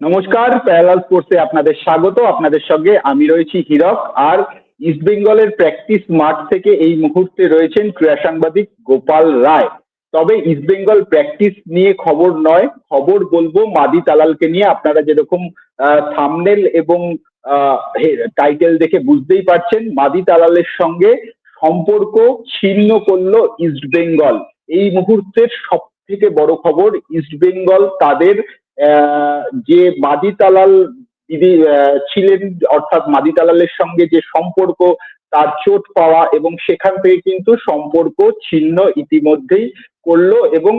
নমস্কার প্যারালাল স্পোর্টসে আপনাদের স্বাগত। আপনাদের সঙ্গে আমি রয়েছি হীরক, আর ইস্ট বেঙ্গলের প্র্যাকটিস মাঠ থেকে এই মুহূর্তে রয়েছেন ক্রীড়া সাংবাদিক গোপাল রায়। তবে ইস্ট বেঙ্গল প্র্যাকটিস নিয়ে খবর নয়, খবর বলব মাদি তালালকে নিয়ে। আপনারা যেরকম থামনেল এবং টাইটেল দেখে বুঝতেই পারছেন, মাদি তালালের সঙ্গে সম্পর্ক ছিন্ন করল ইস্ট বেঙ্গল এই মুহূর্তের সব থেকে বড় খবর ইস্ট বেঙ্গল তাদের যে মাদি তালাল দিদি ছিলেন, অর্থাৎ মাদি তালালের সঙ্গে যে সম্পর্ক, তার চোট পাওয়া এবং সেখান থেকে কিন্তু সম্পর্ক ছিন্ন ইতিমধ্যেই করল এবং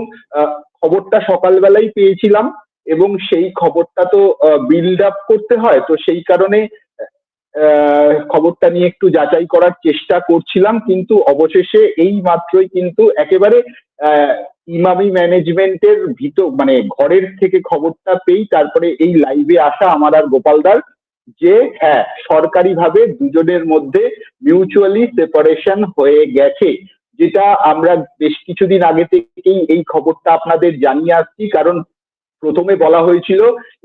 খবরটা সকালবেলাই পেয়েছিলাম এবং সেই খবরটা তো বিল্ড আপ করতে হয়। তো সেই কারণে খবরটা নিয়ে একটু যাচাই করার চেষ্টা করছিলাম, কিন্তু অবশেষে এই মাত্রই কিন্তু একেবারে ইমামি ম্যানেজমেন্টের ভিতর মানে ঘরের থেকে খবরটা পেই তারপরে এই লাইভে আসা আমার আর গোপালদার যে হ্যাঁ সরকারিভাবে দুজনের মধ্যে মিউচুয়ালি সেপারেশন হয়ে গেছে, যেটা আমরা বেশ কিছুদিন আগে থেকেই এই খবরটা আপনাদের জানিয়ে আসছি, কারণ প্রথমে বলা হয়েছিল,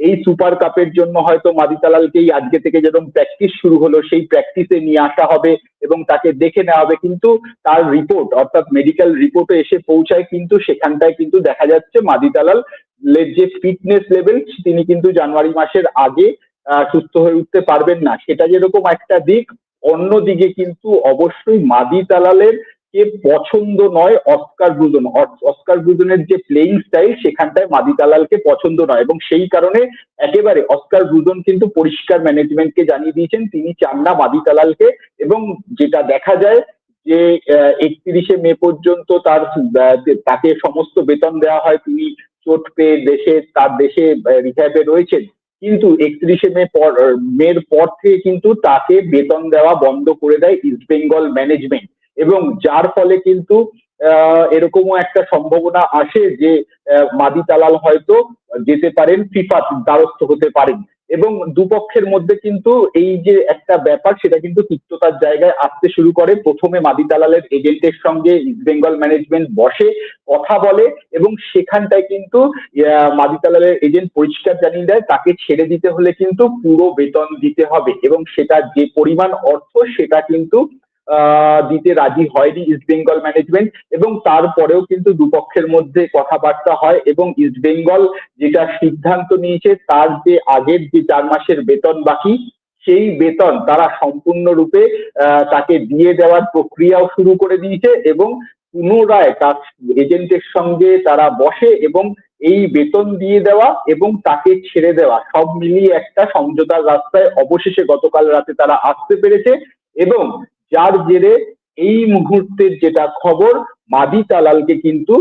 এই সুপার কাপের জন্য হয়তো মাদিতালালকেই আজকে থেকে যেরকম প্র্যাকটিস শুরু হলো, সেই প্র্যাকটিসে নিয়ে আসা হবে এবং তাকে দেখে নেওয়া হবে। কিন্তু তার রিপোর্ট অর্থাৎ মেডিকেল রিপোর্টে এসে পৌঁছায় কিন্তু সেখানটায় কিন্তু দেখা যাচ্ছে মাদিতালাল যে ফিটনেস লেভেল তিনি কিন্তু জানুয়ারি মাসের আগে সুস্থ হয়ে উঠতে পারবেন না। সেটা যেরকম একটা দিক, অন্যদিকে কিন্তু অবশ্যই মাদি তালালের কে পছন্দ নয় অস্কার ব্রুজন অস্কার ব্রুজনের যে প্লেইং স্টাইল সেখানটায় মাদি তালালকে পছন্দ নয় এবং সেই কারণে একেবারে অস্কার ব্রুজন কিন্তু পরিষ্কার ম্যানেজমেন্টকে জানিয়ে দিয়েছেন। তিনি চান না মাদি তালালকে এবং যেটা দেখা যায় যে একত্রিশে মে পর্যন্ত তার তাকে সমস্ত বেতন দেওয়া হয়, তিনি চোট পেয়ে দেশে, তার দেশে রিহ্যাবে রয়েছেন। কিন্তু একত্রিশে মে পর মের পর থেকে কিন্তু তাকে বেতন দেওয়া বন্ধ করে দেয় ইস্ট বেঙ্গল ম্যানেজমেন্ট এবং যার ফলে কিন্তু এরকমও একটা সম্ভাবনা আসে যে মাদি তালাল হয়তো যেতে পারেন, ফিফা দ্বারস্থ হতে পারেন। এবং দুপক্ষের মধ্যে কিন্তু এই যে একটা ব্যাপার, সেটা কিন্তু তিক্ততার জায়গায় আসতে শুরু করে। প্রথমে মাদি দালালের এজেন্টের সঙ্গে ইস্ট বেঙ্গল ম্যানেজমেন্ট বসে কথা বলে এবং সেখানটায় কিন্তু মাদি দালালের এজেন্ট পরিষ্কার জানিয়ে দেয়, তাকে ছেড়ে দিতে হলে কিন্তু পুরো বেতন দিতে হবে এবং সেটা যে পরিমাণ অর্থ, সেটা কিন্তু দিতে রাজি হয়নি ইস্ট বেঙ্গল ম্যানেজমেন্ট এবং তারপরেও কিন্তু দুপক্ষের মধ্যে কথাবার্তা হয় এবং ইস্ট বেঙ্গল যেটা সিদ্ধান্ত নিয়েছে তার যে আগের যে চার মাসের বেতন বাকি, সেই বেতন তারা সম্পূর্ণরূপে তাকে দিয়ে দেওয়ার প্রক্রিয়াও শুরু করে দিয়েছে এবং পুনরায় তার এজেন্টের সঙ্গে তারা বসে এবং এই বেতন দিয়ে দেওয়া এবং তাকে ছেড়ে দেওয়া সব মিলিয়ে একটা সমঝোতার রাস্তায় অবশেষে গতকাল রাতে তারা আসতে পেরেছে এবং যার জেরে এই মুহূর্তের যেটা খবর, মাদি তালালকে কিন্তু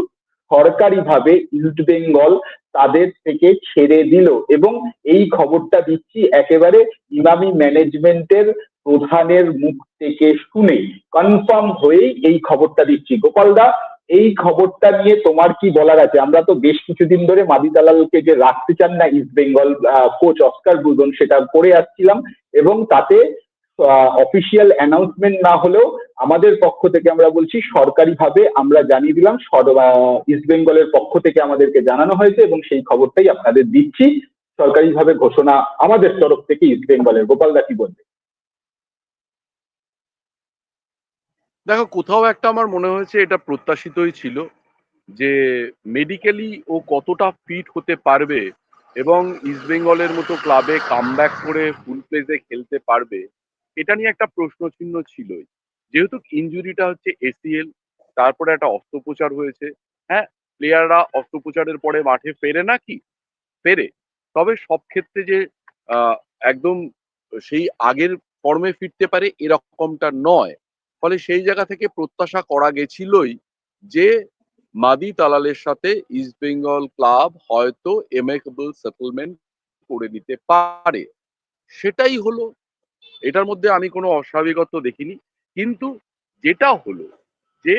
সরকারিভাবে ইস্ট বেঙ্গল তাদের থেকে ছেড়ে দিল এবং এই খবরটা দিচ্ছি একেবারে ইমামি ম্যানেজমেন্টের প্রধানের মুখ থেকে শুনে কনফার্ম হয়েই এই খবরটা দিচ্ছি। গোপালদা এই খবরটা নিয়ে তোমার কি বলার আছে? আমরা তো বেশ কিছুদিন ধরে মাদি দালালকে যে রাখতে চান না East Bengal coach Oscar Bruzon সেটা করে আসছিলাম এবং তাতে অফিসিয়াল অ্যানাউন্সমেন্ট না হলেও আমাদের পক্ষ থেকে আমরা বলছি, সরকারিভাবে আমরা জানিয়ে দিলাম ইস্ট বেঙ্গলের পক্ষ থেকে আমাদেরকে জানানো হয়েছে এবং সেই খবরটাই আপনাদের দিচ্ছি। সরকারিভাবে ঘোষণা আমাদের তরফ থেকে ইস্ট বেঙ্গলের গোপালদা কি বলবে? দেখো, কোথাও একটা আমার মনে হয়েছে, এটা প্রত্যাশিতই ছিল যে মেডিকেলি ও কতটা ফিট হতে পারবে এবং ইস্ট বেঙ্গলের মতো ক্লাবে কাম করে ফুল প্লেসে খেলতে পারবে এটা নিয়ে একটা প্রশ্ন চিহ্ন ছিলই। যেহেতু ইঞ্জুরিটা হচ্ছে এসিএল তারপরে একটা অস্ত্রোপচার হয়েছে। হ্যাঁ প্লেয়াররা অস্ত্রোপচারের পরে মাঠে ফেরে না কি? ফেরে। তবে সব ক্ষেত্রে যে একদম সেই আগের ফর্মে ফিরতে পারে এরকমটা নয়। ফলে সেই জায়গা থেকে প্রত্যাশা করা গেছিলই যে, মাদি তালালের সাথে ইস্ট বেঙ্গল ক্লাব হয়তো এমেকেবল সেটেলমেন্ট করে দিতে পারে। সেটাই হলো এটার মধ্যে আমি কোনো অস্বাভাবিকত্ব দেখিনি। কিন্তু যেটা হলো যে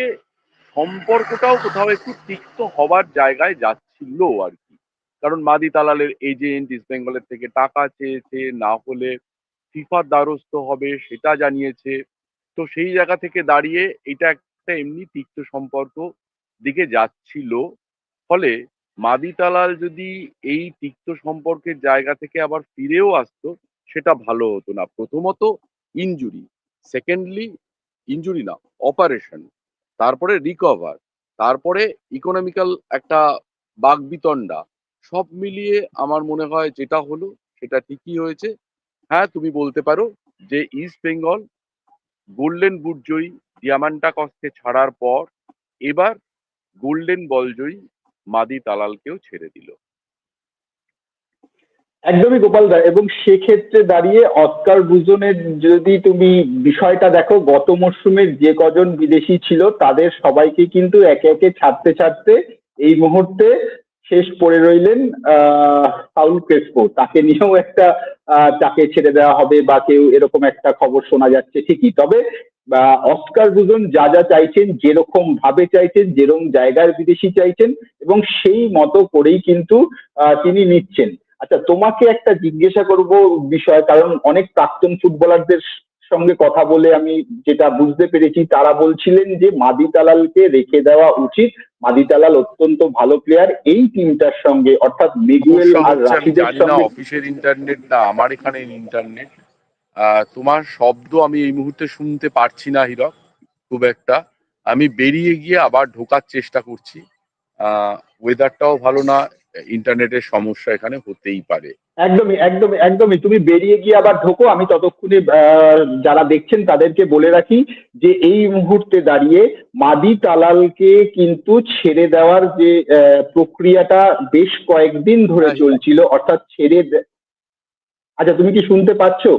সম্পর্কটাও কোথাও একটু তিক্ত হবার জায়গায় যাচ্ছিল আর কি। কারণ মাদি তালালের এজেন্ট ইস্ট বেঙ্গলের থেকে টাকা চেয়েছে, না হলে ফিফার দ্বারস্থ হবে সেটা জানিয়েছে। তো সেই জায়গা থেকে দাঁড়িয়ে এটা একটা এমনি তিক্ত সম্পর্ক দিকে যাচ্ছিল। ফলে মাদি তালাল যদি এই তিক্ত সম্পর্কের জায়গা থেকে আবার ফিরেও আসতো সেটা ভালো হতো না। প্রথমত ইনজুরি সেকেন্ডলি ইনজুরি না অপারেশন তারপরে রিকভার তারপরে ইকোনমিক্যাল একটা বাগবিতণ্ডা, সব মিলিয়ে আমার মনে হয় যেটা হলো সেটা ঠিকই হয়েছে। হ্যাঁ তুমি বলতে পারো যে ইস্ট বেঙ্গল গোল্ডেন বুট জয়ী ডিয়ামান্টা কসকে ছাড়ার পর এবার গোল্ডেন বল জয়ী মাদি তালালকেও ছেড়ে দিল। একদমই গোপাল দা, এবং সেক্ষেত্রে দাঁড়িয়ে অস্কার বুজনের যদি তুমি বিষয়টা দেখো, গত মরশুমে যে কজন বিদেশি ছিল, তাদের সবাইকে কিন্তু একে একে ছাড়তে ছাড়তে এই মুহূর্তে শেষ পড়ে রইলেন সাউল ক্রেসপো। তাকে নিয়েও একটা তাকে ছেড়ে দেওয়া হবে বা কেউ এরকম একটা খবর শোনা যাচ্ছে ঠিকই। তবে অস্কার বুজন যা যা চাইছেন, যেরকম ভাবে চাইছেন, যেরকম জায়গার বিদেশি চাইছেন, এবং সেই মতো করেই কিন্তু তিনি নিচ্ছেন। আচ্ছা তোমাকে একটা জিজ্ঞাসা করব বিষয় কারণ অনেক প্রাক্তন ফুটবলারদের সঙ্গে কথা বলে আমি যেটা বুঝতে পেরেছি তারা বলছিলেন যে মাদি তালালকে রেখে দেওয়া উচিত। মাদি তালাল অত্যন্ত ভালো প্লেয়ার এই টিমটার সঙ্গে অর্থাৎ মিগুয়েল আর রাশিদের না সঙ্গে অফিসের ইন্টারনেট না আমার এখানে ইন্টারনেট তোমার শব্দ আমি এই মুহূর্তে শুনতে পারছি না হিরক খুব একটা। আমি বেরিয়ে গিয়ে আবার ঢোকার চেষ্টা করছি। ওয়েদারটাও ভালো না ইন্টারনেটের সমস্যা এখানে হতেই পারে। একদমই একদমই একদমই। তুমি বেরিয়ে গিয়ে আবার ঢোকো আমি ততক্ষণে আহ, যারা দেখছেন তাদেরকে বলে রাখি যে এই মুহূর্তে দাঁড়িয়ে মাদি তালালকে কিন্তু ছেড়ে দেওয়ার যে আহ, প্রক্রিয়াটা বেশ কয়েকদিন ধরে হ্যাঁ। চলছিল অর্থাৎ ছেড়ে আচ্ছা তুমি কি শুনতে পাচ্ছো?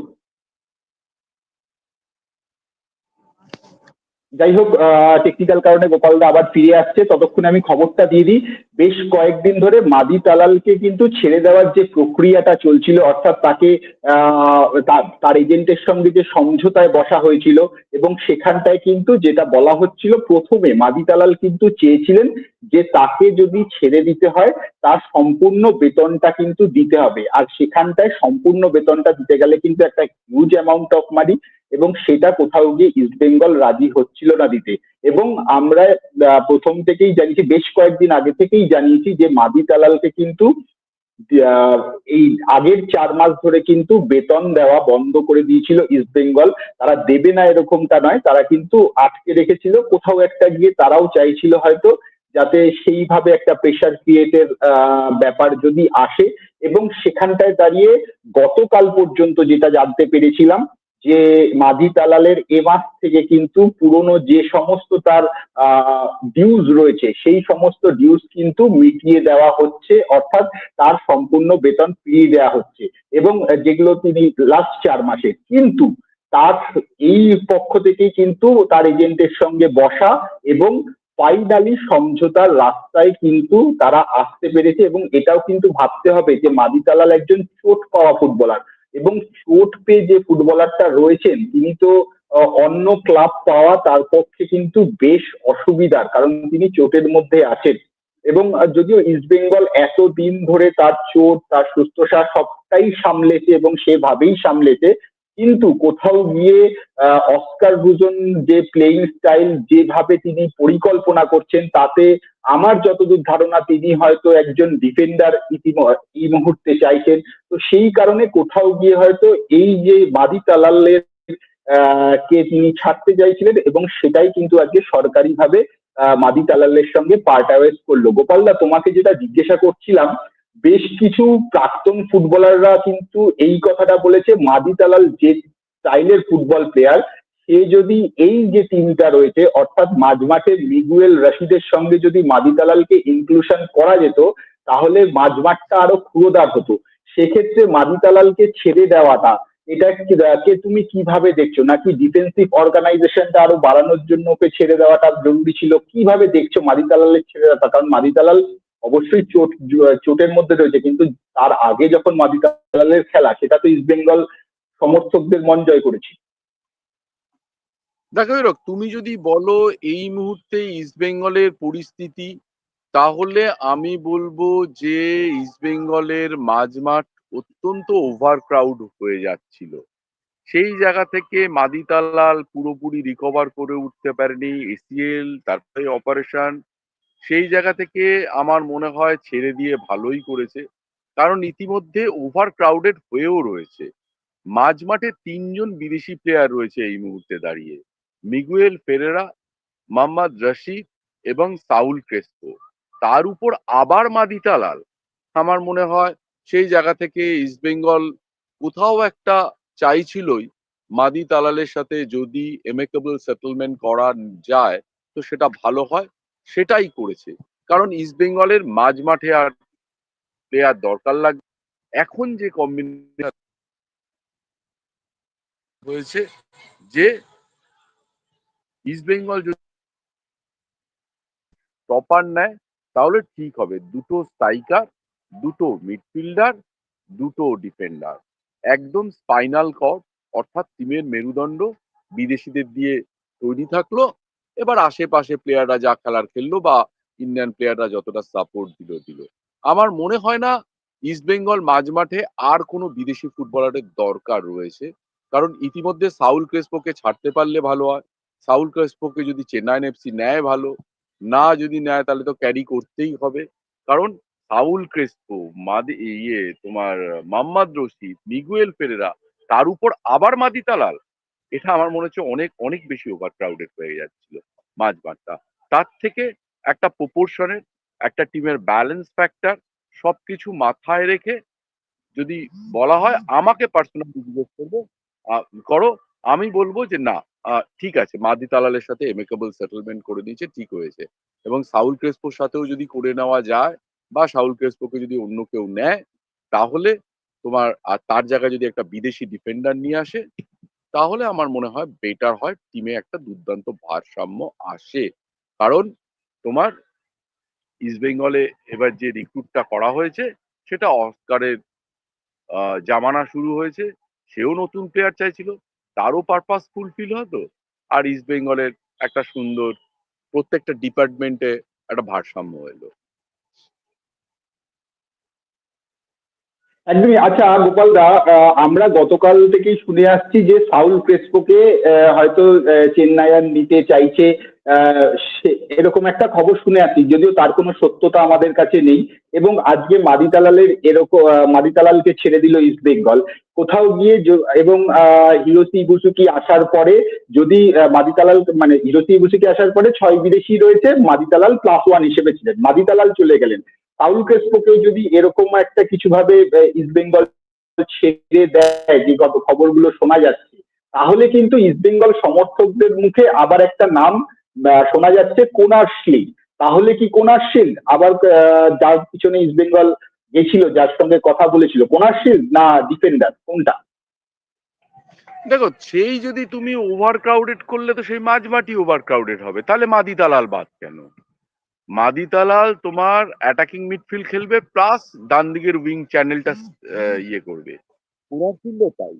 যাই হোক টেকনিক্যাল কারণে গোপালদা আবার ফিরে আসছে। ততক্ষণে আমি খবরটা দিয়ে দিই। বেশ কয়েকদিন ধরে মাদি তালালকে কিন্তু ছেড়ে দেওয়ার যে প্রক্রিয়াটা চলছিল, অর্থাৎ তাকে তার এজেন্টের সঙ্গে যে সমঝোতায় বসা হয়েছিল এবং সেখানটায় কিন্তু যেটা বলা হচ্ছিল, প্রথমে মাদি তালাল কিন্তু চেয়েছিলেন যে তাকে যদি ছেড়ে দিতে হয়, তার সম্পূর্ণ বেতনটা কিন্তু দিতে হবে। আর সেখানটায় সম্পূর্ণ বেতনটা দিতে গেলে কিন্তু একটা হিউজ অ্যামাউন্ট অফ মানি এবং সেটা কোথাও গিয়ে ইস্ট বেঙ্গল রাজি হচ্ছিল না দিতে। এবং আমরা প্রথম থেকেই জানিয়েছি, বেশ কয়েকদিন আগে থেকেই জানিয়েছি যে মাদি তালালকে কিন্তু এই আগের চার মাস ধরে কিন্তু বেতন দেওয়া বন্ধ করে দিয়েছিল ইস্ট বেঙ্গল তারা দেবে না এরকমটা নয়, তারা কিন্তু আটকে রেখেছিল। কোথাও একটা গিয়ে তারাও চাইছিল হয়তো যাতে সেইভাবে একটা প্রেশার ক্রিয়েটের ব্যাপার যদি আসে। এবং সেখানটায় দাঁড়িয়ে গতকাল পর্যন্ত যেটা জানতে পেরেছিলাম যে মাঝি তালালের এ মাস থেকে কিন্তু পুরনো যে সমস্ত তার ডিউজ রয়েছে, সেই সমস্ত ডিউজ কিন্তু মিটিয়ে দেওয়া হচ্ছে, অর্থাৎ তার সম্পূর্ণ বেতন ফিরিয়ে দেওয়া হচ্ছে এবং যেগুলো তিনি লাস্ট চার মাসে। কিন্তু তার এই পক্ষ থেকেই কিন্তু তার এজেন্টের সঙ্গে বসা এবং ফাইনালি সমঝোতার রাস্তায় কিন্তু তারা আসতে পেরেছে এবং এটাও কিন্তু ভাবতে হবে যে মাদি তালাল একজন চোট পাওয়া ফুটবলার। এবং চোট পেয়ে যে ফুটবলারটা রয়েছেন, তিনি তো অন্য ক্লাব পাওয়া তার পক্ষে কিন্তু বেশ অসুবিধার, কারণ তিনি চোটের মধ্যে আছেন। এবং যদিও ইস্ট বেঙ্গল এতদিন ধরে তার চোট, তার সুস্থতা সবটাই সামলেছে এবং সেভাবেই সামলেছে কিন্তু কোথাও গিয়ে অস্কার বুজন যে প্লেইং স্টাইল যেভাবে তিনি পরিকল্পনা করছেন, তাতে আমার যতদূর ধারণা তিনি হয়তো একজন ডিফেন্ডার এই মুহূর্তে চাইছেন। তো সেই কারণে কোথাও গিয়ে হয়তো এই যে মাদি তালালের কে তিনি ছাড়তে চাইছিলেন এবং সেটাই কিন্তু আজকে সরকারিভাবে মাদি তালালের সঙ্গে পার্টাওয়েজ করল। গোপালদা তোমাকে যেটা জিজ্ঞাসা করছিলাম বেশ কিছু প্রাক্তন ফুটবলাররা কিন্তু এই কথাটা বলেছে মাদি তালাল যে স্টাইলের ফুটবল প্লেয়ার সে যদি এই যে টিমটা রয়েছে, অর্থাৎ মাঝমাঠে মিগুয়েল রশিদের সঙ্গে যদি মাদি তালালকে ইনক্লুশন করা যেত, তাহলে মাঝমাঠটা আরও ক্ষুরোদার হতো। সেক্ষেত্রে মাদি তালালকে ছেড়ে দেওয়াটা, এটা কি- কে তুমি কীভাবে দেখছ? নাকি ডিফেন্সিভ অর্গানাইজেশনটা আরও বাড়ানোর জন্য ওকে ছেড়ে দেওয়াটা জরুরি ছিল? কীভাবে দেখছ মাদি তালালের ছেড়ে দেওয়াটা? কারণ মাদি তালাল অবশ্যই চোট চোটের মধ্যে রয়েছে, কিন্তু তার আগে যখন মাদি তালালের খেলা, সেটা তো ইস্ট বেঙ্গল সমর্থকদের মন জয় করেছে। দেখো হিরক তুমি যদি বলো এই মুহূর্তে ইস্ট বেঙ্গলের পরিস্থিতি, তাহলে আমি বলব যে ইস্ট বেঙ্গলের মাঝমাঠ অত্যন্ত ওভার ক্রাউড হয়ে যাচ্ছিল। সেই জায়গা থেকে মাদিতালাল পুরোপুরি রিকভার করে উঠতে পারেনি এসিএল তারপরে অপারেশন সেই জায়গা থেকে আমার মনে হয় ছেড়ে দিয়ে ভালোই করেছে। কারণ ইতিমধ্যে ওভার ক্রাউডেড হয়েও রয়েছে। মাঝ মাঠে তিনজন বিদেশি প্লেয়ার রয়েছে এই মুহূর্তে দাঁড়িয়ে। মিগুয়েল ফেরেরা, মোহাম্মদ রশিদ এবং সাউল ক্রেস্পো। তার উপর আবার মাদিতা লাল আমার মনে হয় সেই জায়গা থেকে ইস্টবেঙ্গল কোথাও একটা চাইছিলই মাদি তালালের সাথে যদি এমেকেবল সেটেলমেন্ট করা যায়, তো সেটা ভালো হয়। সেটাই করেছে। কারণ ইস্টবেঙ্গলের মাঝ মাঠে আর প্লেয়ার দরকার লাগবে এখন যে কম্বিনেশন হয়েছে যে ইস্টবেঙ্গল যদি টপার নেয়, তাহলে ঠিক হবে। দুটো স্ট্রাইকার দুটো মিডফিল্ডার দুটো ডিফেন্ডার একদম স্পাইনাল কর্ড অর্থাৎ টিমের মেরুদণ্ড বিদেশিদের দিয়ে তৈরি থাকল। এবার আশেপাশে প্লেয়াররা যা খেলার খেললো বা ইন্ডিয়ান প্লেয়াররা যতটা সাপোর্ট দিল দিল। আমার মনে হয় না ইস্টবেঙ্গল মাঝ মাঠে আর কোনো বিদেশি ফুটবলারের দরকার রয়েছে। কারণ ইতিমধ্যে সাউল ক্রেসপোকে ছাড়তে পারলে ভালো হয়। সাউল ক্রেসপোকে যদি চেন্নাইন এফসি নেয় ভালো, না যদি নেয় তাহলে তো ক্যারি করতেই হবে। কারণ সাউল ক্রেসপো, মাদি ইয়ে তোমার, মাম্মাদ রশিদ, মিগুয়েল ফেরেরা, তার উপর আবার মাদিতা লাল এটা আমার মনে হচ্ছে অনেক অনেক বেশি ওভার ক্রাউডেড হয়ে যাচ্ছিল মাঝ মাঠটা তার থেকে একটা প্রপোর্শনের একটা টিমের ব্যালেন্স ফ্যাক্টর সবকিছু মাথায় রেখে যদি বলা হয় আমাকে পার্সোনালি জিজ্ঞেস করব করো, আমি বলব যে না ঠিক আছে, মাদি তালালের সাথে এমেকেবল সেটেলমেন্ট করে দিয়েছে, ঠিক হয়েছে। এবং সাউল ক্রেসপোর সাথেও যদি করে নেওয়া যায় বা সাউল ক্রেসপোকে যদি অন্য কেউ নেয়, তাহলে তোমার, আর তার জায়গায় যদি একটা বিদেশি ডিফেন্ডার নিয়ে আসে তাহলে আমার মনে হয় বেটার হয় টিমে একটা দুর্দান্ত ভারসাম্য আসে। কারণ তোমার ইস্টবেঙ্গলে এবার যে রিক্রুটটা করা হয়েছে, সেটা অস্কারের জামানা শুরু হয়েছে, সেও নতুন প্লেয়ার চাইছিল, তারও পারপাস ফুলফিল হতো আর ইস্ট বেঙ্গলের একটা সুন্দর প্রত্যেকটা ডিপার্টমেন্টে একটা ভারসাম্য এলো। একদমই। আচ্ছা গোপাল দা আমরা গতকাল থেকেই শুনে আসছি যে সাউল ক্রেসপোকে হয়তো চেন্নাইয়ান নিতে চাইছে এরকম একটা খবর শুনে আসছি, যদিও তার কোনো সত্যতা আমাদের কাছে নেই। এবং আজকে মাদিতালালের এরকম মাদিতালালকে ছেড়ে দিল ইস্ট বেঙ্গল। কোথাও গিয়ে এবং হিরোসি ইবুসুকি আসার পরে যদি মাদিতালাল মানে হিরোসি ইবুসুকি আসার পরে ছয় বিদেশি রয়েছে, মাদিতালাল প্লাস ওয়ান হিসেবে ছিলেন। মাদিতালাল চলে গেলেন। সাউল ক্রেসপোকেও যদি এরকম একটা কিছু ভাবে ইস্ট বেঙ্গল ছেড়ে দেয় যে গত খবরগুলো শোনা যাচ্ছে, তাহলে কিন্তু ইস্ট বেঙ্গল সমর্থকদের মুখে আবার একটা নাম শোনা যাচ্ছে কোনার্সলি তাহলে কি কোনার্সিল আবার যার পিছনে ইস্ট বেঙ্গল গেছিল, যার সঙ্গে কথা বলেছিল কোনার্সিল না ডিফেন্ডার কোনটা? দেখো, সেই যদি তুমি ওভার ক্রাউডেড করলে তো সেই মাঝমাটি ওভার ক্রাউডেড হবে, তাহলে মাদি তালাল বাদ কেন? মাদি তালাল তোমার অ্যাটাকিং মিডফিল্ড খেলবে প্লাস ডান দিকের উইং চ্যানেলটা ইয়ে করবে। তাই।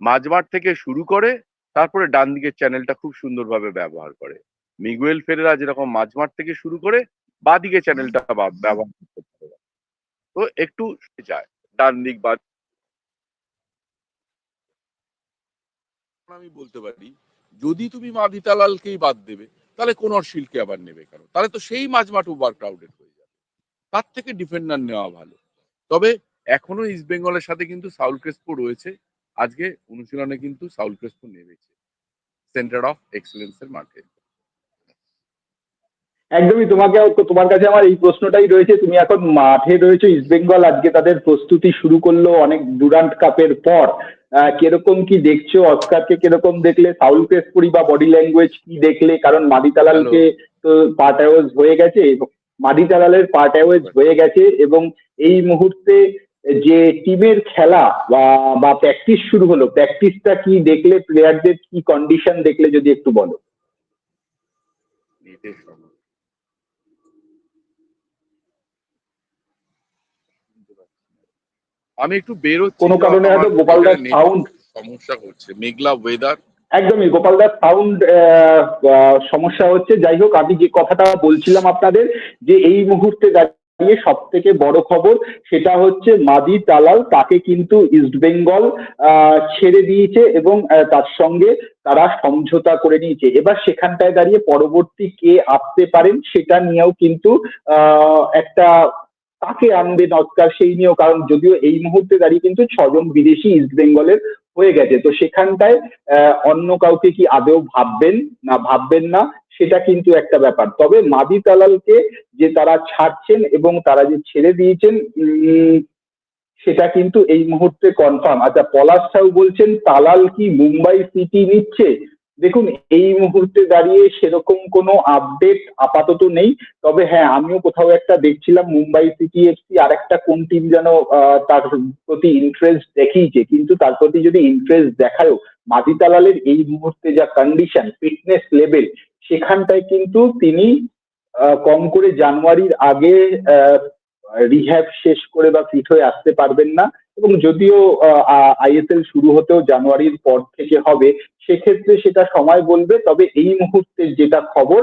মাঝমাঠ থেকে শুরু করে তারপরে ডান দিকের চ্যানেলটা খুব সুন্দরভাবে ব্যবহার করে। মিগুয়েল ফেরেরা যেরকম মাঝমাঠ থেকে শুরু করে বাদিকে চ্যানেলটা ব্যবহার করতে পারে। তো একটু যায় ডান দিক বা আমি বলতে পারি যদি তুমি মাদিতালালকেই বাদ দেবে তাহলে কোন শিলকে আবার নেবে কেন? তাহলে তো সেই মাঝ মাঠ ওভার ক্রাউডেড হয়ে যাবে। তার থেকে ডিফেন্ডার নেওয়া ভালো। তবে এখনও ইস্ট বেঙ্গলের সাথে কিন্তু সাউল ক্রেসপো রয়েছে। আজকে অনুশীলনে কিন্তু সাউল ক্রেসপো নেমেছে। সেন্টার অফ এক্সেলেন্সের মাঠে একদমই তোমাকে তোমার কাছে আমার এই প্রশ্নটাই রয়েছে। তুমি এখন মাঠে রয়েছে ইস্ট বেঙ্গল আজকে তাদের প্রস্তুতি শুরু করল অনেক ডুরান্ট কাপের পর। কীরকম কি দেখছ? অস্কারকে কীরকম দেখলে? সাউল ক্রেসপুরি বা বডি ল্যাঙ্গুয়েজ কি দেখলে? কারণ মাদিতালালকে তো পার্ট অ্যাওয়েজ হয়ে গেছে এবং মাদিতালালের পার্ট অ্যাওয়েজ হয়ে গেছে এবং এই মুহূর্তে যে টিমের খেলা বা বা প্র্যাকটিস শুরু হলো প্র্যাকটিসটা কি দেখলে? প্লেয়ারদের কি কন্ডিশন দেখলে? যদি একটু বলো নেটের সমস্যা। আমি একটু বেরোচ্ছি কোনো কারণে হয়তো গোপালদার সাউন্ড সমস্যা করছে মেঘলা ওয়েদার একদমই গোপালদার সাউন্ড সমস্যা হচ্ছে। যাই হোক আমি যে কথাটা বলছিলাম আপনাদের যে এই মুহূর্তে দাঁড়িয়ে সব থেকে বড় খবর সেটা হচ্ছে মাদি তালাল তাকে কিন্তু ইস্টবেঙ্গল আহ, ছেড়ে দিয়েছে এবং তার সঙ্গে তারা সমঝোতা করে নিয়েছে। এবার সেখানটায় দাঁড়িয়ে পরবর্তী কে আসতে পারেন সেটা নিয়েও কিন্তু আহ, একটা কাকে আনবে নস্কার সেই নিয়েও, কারণ যদিও এই মুহূর্তে দাঁড়িয়ে কিন্তু ছজন বিদেশি ইস্ট বেঙ্গলের হয়ে গেছে। তো সেখানটায় অন্য কাউকে কি আদৌ ভাববেন না ভাববেন না, সেটা কিন্তু একটা ব্যাপার। তবে মাদি তালালকে যে তারা ছাড়ছেন এবং তারা যে ছেড়ে দিয়েছেন সেটা কিন্তু এই মুহূর্তে কনফার্ম আচ্ছা পলাশ সাউ বলছেন, তালাল কি মুম্বাই সিটি নিচ্ছে? দেখুন, এই মুহূর্তে দাঁড়িয়ে সেরকম কোনো আপডেট আপাতত নেই। তবে হ্যাঁ আমিও কোথাও একটা দেখছিলাম, মুম্বাই সিটি এফসি আর একটা কোন টিম যেন তার প্রতি ইন্টারেস্ট দেখিয়েছে। কিন্তু তার প্রতি যদি ইন্টারেস্ট দেখায়ও মাদি তালালের এই মুহূর্তে যা কন্ডিশন ফিটনেস লেভেল সেখানটায় কিন্তু তিনি কম করে জানুয়ারির আগে রিহ্যাব শেষ করে বা ফিট হয়ে আসতে পারবেন না এবং যদিও আইএসএল শুরু হতেও জানুয়ারির পর থেকে হবে, সেক্ষেত্রে সেটা সময় বলবে। তবে এই মুহূর্তে যেটা খবর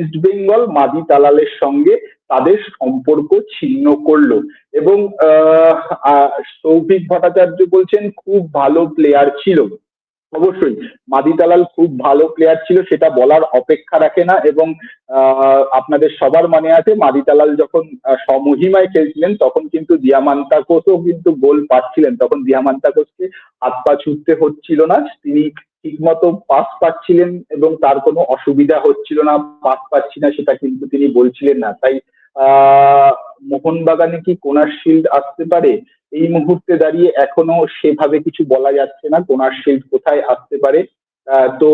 ইস্টবেঙ্গল মাদি তালালের সঙ্গে তাদের সম্পর্ক ছিন্ন করল এবং সৌভিক ভট্টাচার্য বলছেন, খুব ভালো প্লেয়ার ছিল। অবশ্যই। মাদি তালাল খুব ভালো প্লেয়ার ছিল, সেটা বলার অপেক্ষা রাখে না এবং আপনাদের সবার মনে আছে, মাদি তালাল যখন সমহিমায় খেলছিলেন, তখন কিন্তু দিয়ামান্তাকোসও কিন্তু গোল পাচ্ছিলেন। তখন দিয়ামান্তাকোসকে হাত পা ছুটতে হচ্ছিল না, তিনি ঠিকমতো পাস পাচ্ছিলেন এবং তার কোনো অসুবিধা হচ্ছিল না পাস পাচ্ছি না সেটা কিন্তু তিনি বলছিলেন না। তাই মোহনবাগানে কি কোনার শিল্ড আসতে পারে? এই মুহূর্তে দাঁড়িয়ে এখনও সেভাবে কিছু বলা যাচ্ছে না কোনার শিল্ড কোথায় আসতে পারে। তো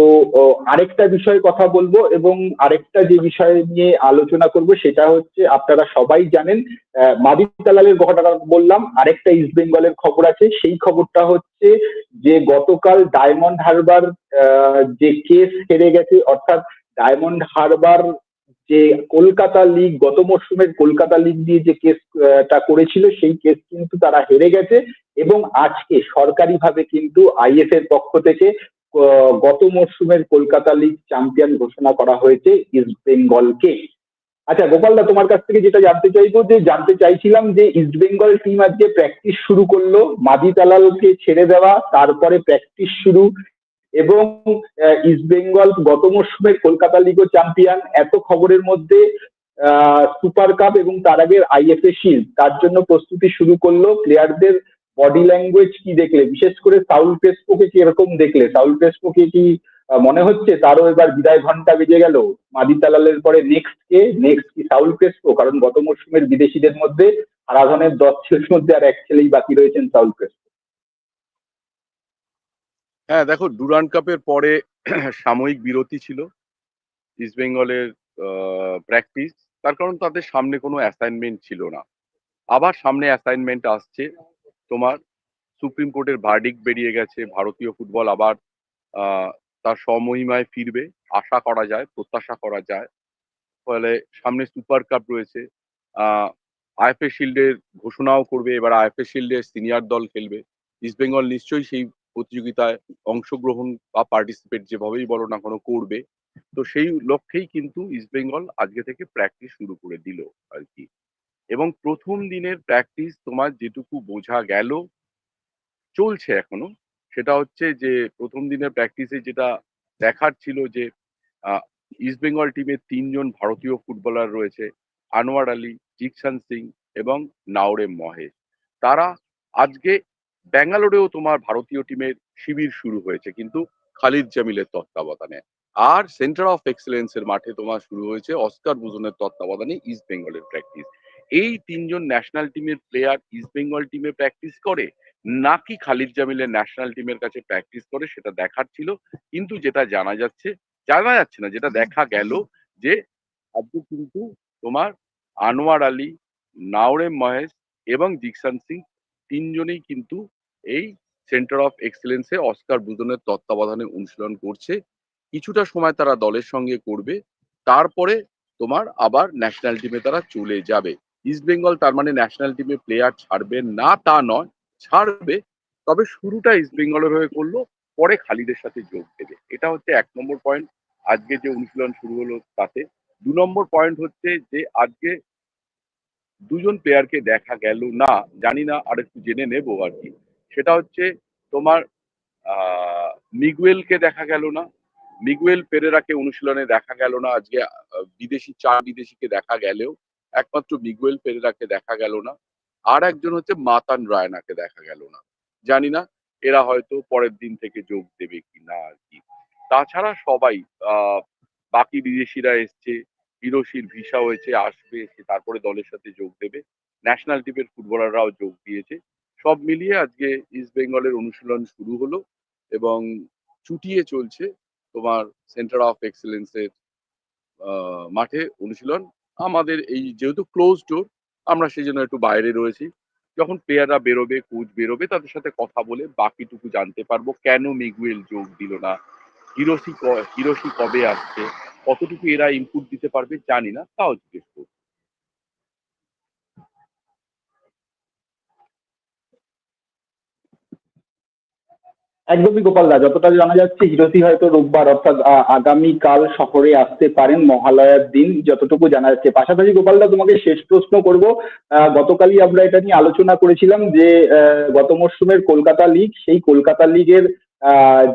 আরেকটা বিষয়ে কথা বলব এবং আরেকটা যে বিষয় নিয়ে আলোচনা করব সেটা হচ্ছে আপনারা সবাই জানেন আহ, মাদি তালালের ঘটনা বললাম আরেকটা ইস্ট বেঙ্গলের খবর আছে সেই খবরটা হচ্ছে যে গতকাল ডায়মন্ড হারবার যে কেস হেরে গেছে অর্থাৎ ডায়মন্ড হারবার যে কলকাতা লিগ গত মরশুমের কলকাতা লিগ দিয়ে যে কেসটা করেছিল, সেই কেস কিন্তু তারা হেরে গেছে এবং আজকে সরকারিভাবে কিন্তু আইএফ এর পক্ষ থেকে গত মরশুমের কলকাতা লিগ চ্যাম্পিয়ন ঘোষণা করা হয়েছে ইস্ট বেঙ্গলকে আচ্ছা গোপালদা তোমার কাছ থেকে যেটা জানতে চাইব যে, জানতে চাইছিলাম যে ইস্ট বেঙ্গল টিম আজকে প্র্যাকটিস শুরু করল, মাদি তালালকে ছেড়ে দেওয়া, তারপরে প্র্যাকটিস শুরু এবং ইস্ট বেঙ্গল গত মরশুমের কলকাতা লিগও চ্যাম্পিয়ন এত খবরের মধ্যে সুপার কাপ এবং তার আগের আইএফএ শিল্ড তার জন্য প্রস্তুতি শুরু করল। প্লেয়ারদের বডি ল্যাঙ্গুয়েজ কি দেখলে? বিশেষ করে সাউল ক্রেসপোকে কি এরকম দেখলে? সাউল ক্রেসপোকে কি মনে হচ্ছে? তারও এবার বিদায় ঘণ্টা বেজে গেল। মাদি তালালের পরে নেক্সট কে? নেক্সট কি সাউল ক্রেসপো কারণ গত মরশুমের বিদেশিদের মধ্যে, আরাধনের দশ ছেলের মধ্যে আর এক ছেলেই বাকি রয়েছেন সাউল ক্রেসপো হ্যাঁ দেখো, ডুরান্ড কাপের পরে সাময়িক বিরতি ছিল। ইস্ট বেঙ্গলের প্র্যাকটিস তার কারণ তাদের সামনে কোনো অ্যাসাইনমেন্ট ছিল না। আবার সামনে অ্যাসাইনমেন্ট আসছে। তোমার সুপ্রিম কোর্টের ভার্ডিক বেরিয়ে গেছে। ভারতীয় ফুটবল আবার তার সমহিমায় ফিরবে। আশা করা যায়, প্রত্যাশা করা যায়। ফলে সামনে সুপার কাপ রয়েছে। আইএফএ শিল্ডের ঘোষণাও করবে। এবার আইএফএ শিল্ডের সিনিয়র দল খেলবে। ইস্ট বেঙ্গল নিশ্চয়ই সেই প্রতিযোগিতায় অংশগ্রহণ বা পার্টিসিপেট যেভাবেই বলো না কোনো করবে। তো সেই লক্ষ্যেই কিন্তু ইস্ট বেঙ্গল আজকে থেকে প্র্যাকটিস শুরু করে দিল আর কি এবং প্রথম দিনের প্র্যাকটিস তোমার যেটুকু বোঝা গেল চলছে এখনও সেটা হচ্ছে যে প্রথম দিনের প্র্যাকটিসে যেটা দেখার ছিল যে আহ, ইস্ট বেঙ্গল টিমের তিনজন ভারতীয় ফুটবলার রয়েছে আনোয়ার আলী জিকসান সিং এবং নাওরেম মহেশ। তারা আজকে ব্যাঙ্গালোরেও তোমার ভারতীয় টিমের শিবির শুরু হয়েছে, কিন্তু খালিদ জামিলের তত্ত্বাবধানে। আর সেন্টার অফ এক্সেলেন্স এর মাঠে তোমার শুরু হয়েছে অস্কার বুজনের তত্ত্বাবধানে ইস্ট বেঙ্গলের প্র্যাকটিস। এই তিনজন ন্যাশনাল টিমের প্লেয়ার ইস্ট বেঙ্গল টিমে প্র্যাকটিস করে, নাকি খালিদ জামিলের ন্যাশনাল টিমের কাছে প্র্যাকটিস করে সেটা দেখার ছিল, কিন্তু যেটা জানা যাচ্ছে জানা যাচ্ছে না, যেটা দেখা গেল যে আজকে কিন্তু তোমার আনোয়ার আলী, নাওরেম মহেশ এবং জিকসান সিং তিনজনেই কিন্তু এই সেন্টার অফ এক্সেলেন্সে অস্কার বুদনের তত্ত্বাবধানে অনুশীলন করছে। কিছুটা সময় তারা দলের সঙ্গে করবে, তারপরে তোমার আবার ন্যাশনাল টিমে তারা চলে যাবে। ইস্ট বেঙ্গল তার মানে ন্যাশনাল টিমে প্লেয়ার ছাড়বে না তা নয়, ছাড়বে, তবে শুরুটা ইস্ট বেঙ্গলের হয়ে করল, পরে খালিদের সাথে যোগ দেবে। এটা হচ্ছে এক নম্বর পয়েন্ট আজকে যে অনুশীলন শুরু হলো তাতে। দু নম্বর পয়েন্ট হচ্ছে যে আজকে দুজন প্লেয়ারকে দেখা গেল, না, জানি না আর একটু জেনে নেব আর কি। সেটা হচ্ছে তোমার মিগুয়েলকে দেখা গেল না, মিগুয়েল পেরেরাকে অনুশীলনে দেখা গেল না, আজকে বিদেশি, চার বিদেশিকে দেখা গেলেও একমাত্র মিগুয়েল পেরেরাকে দেখা গেল না, আর একজন হচ্ছে মাতান রায়নাকে দেখা গেল না। জানি না, এরা হয়তো পরের দিন থেকে যোগ দেবে কি না আর কি। তাছাড়া সবাই বাকি বিদেশিরা এসছে হিরোশির ভিসা হয়েছে, আসবে, সে তারপরে দলের সাথে যোগ দেবে। ন্যাশনাল টিমের ফুটবলাররাও যোগ দিয়েছে। সব মিলিয়ে আজকে ইস্ট বেঙ্গলের অনুশীলন শুরু হলো এবং চুটিয়ে চলছে তোমার সেন্টার অফ এক্সেলেন্সের মাঠে অনুশীলন। আমাদের এই যেহেতু ক্লোজ ডোর আমরা সেই জন্য একটু বাইরে রয়েছি। যখন প্লেয়াররা বেরোবে কোচ বেরোবে, তাদের সাথে কথা বলে বাকিটুকু জানতে পারব। কেন মিগুয়েল যোগ দিল না? হিরোসি ক- হিরোসি কবে আসছে? কতটুকু এরা ইনপুট দিতে পারবে জানি না, তাও জিজ্ঞেস করব। একদমই গোপাল দা, যতটা জানা যাচ্ছে হিরোসি হয়তো রোববার, অর্থাৎ আগামীকাল শহরে আসতে পারেন মহালয়ার দিন, যতটুকু জানা যাচ্ছে। পাশাপাশি গোপাল দা, তোমাকে শেষ প্রশ্ন করব। গতকালই আমরা এটা নিয়ে আলোচনা করেছিলাম যে গত মরশুমের কলকাতা লিগ, সেই কলকাতা লিগের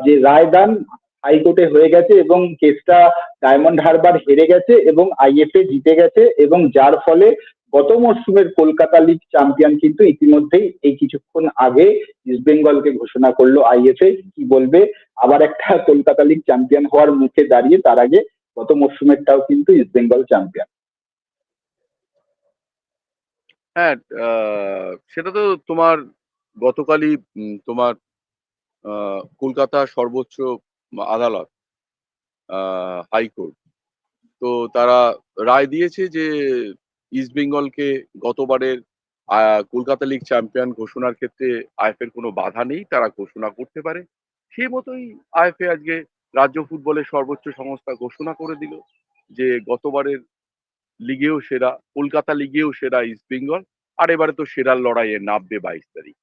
যে রায়দান হাইকোর্টে হয়ে গেছে এবং কেসটা ডায়মন্ড হারবার হেরে গেছে এবং আইএফএ জিতে গেছে এবং যার ফলে গত মরশুমের কলকাতা লিগ চ্যাম্পিয়ন কিন্তু ইতিমধ্যেই এই কিছুক্ষণ আগে ইস্ট বেঙ্গলকে ঘোষণা করল আইএফএ কি বলবে? আবার একটা কলকাতা লিগ চ্যাম্পিয়ন হওয়ার মুখে দাঁড়িয়ে তার আগে গত মরশুমেরটাও কিন্তু ইস্ট বেঙ্গল চ্যাম্পিয়ন। হ্যাঁ সেটা তো তোমার গতকালই তোমার কলকাতা সর্বোচ্চ আদালত হাইকোর্ট তো তারা রায় দিয়েছে যে ইস্ট বেঙ্গলকে গতবারের কলকাতা লিগ চ্যাম্পিয়ন ঘোষণার ক্ষেত্রে আইএফের কোনো বাধা নেই, তারা ঘোষণা করতে পারে। সেই মতোই আইএফএ আজকে রাজ্য ফুটবলের সর্বোচ্চ সংস্থা ঘোষণা করে দিল যে গতবারের লিগেও সেরা, কলকাতা লিগেও সেরা ইস্ট বেঙ্গল, আর এবারে তো সেরার লড়াইয়ে নামবে বাইশ তারিখ।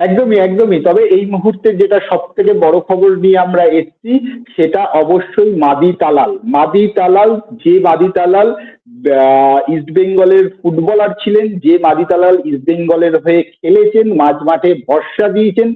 একদমই একদমই। তবে এই মুহূর্তে যেটা সব থেকে বড় খবর নিয়ে আমরা এসছি, সেটা অবশ্যই মাদি তালাল। মাদি তালাল, যে মাদি তালাল ইস্ট বেঙ্গলের ফুটবলার ছিলেন, যে মাদি তালাল ইস্ট বেঙ্গলের হয়ে খেলেছেন, মাঝ মাঠে ভরসা দিয়েছেন,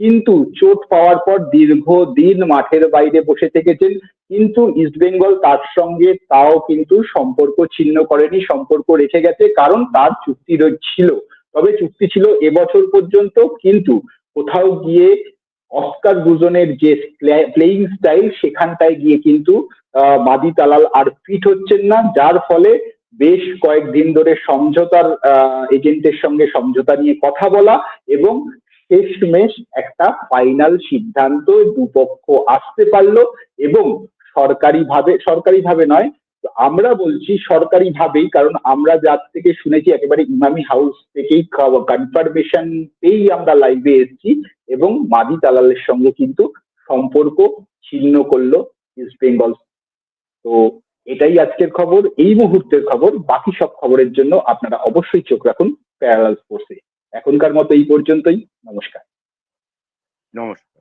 কিন্তু চোট পাওয়ার পর দীর্ঘদিন মাঠের বাইরে বসে থেকেছেন। কিন্তু ইস্ট বেঙ্গল তার সঙ্গে তাও কিন্তু সম্পর্ক ছিন্ন করেনি, সম্পর্ক রেখে গেছে, কারণ তার চুক্তি ছিল। তবে চুক্তি ছিল এবছর পর্যন্ত, কিন্তু কোথাও গিয়ে অস্কার দুজনের যে প্লেইং স্টাইল সেখানটায় গিয়ে কিন্তু মাদি তালাল আর ফিট হচ্ছেন না, যার ফলে বেশ কয়েকদিন ধরে সমঝোতার এজেন্টের সঙ্গে সমঝোতা নিয়ে কথা বলা এবং শেষমেশ একটা ফাইনাল সিদ্ধান্ত দুপক্ষ আসতে পারল এবং সরকারিভাবে সরকারিভাবে নয় আমরা বলছি সরকারি ভাবেই কারণ আমরা যার থেকে শুনেছি একেবারে ইমামি হাউস থেকেই কনফার্মেশন পেয়েই আমরা লাইভে এসেছি এবং মাদি দালালের সঙ্গে কিন্তু সম্পর্ক ছিন্ন করল ইস্ট বেঙ্গল তো এটাই আজকের খবর, এই মুহূর্তের খবর, বাকি সব খবরের জন্য আপনারা অবশ্যই চোখ রাখুন প্যারালাল স্পোর্টসে এখনকার মতো এই পর্যন্তই, নমস্কার। নমস্কার।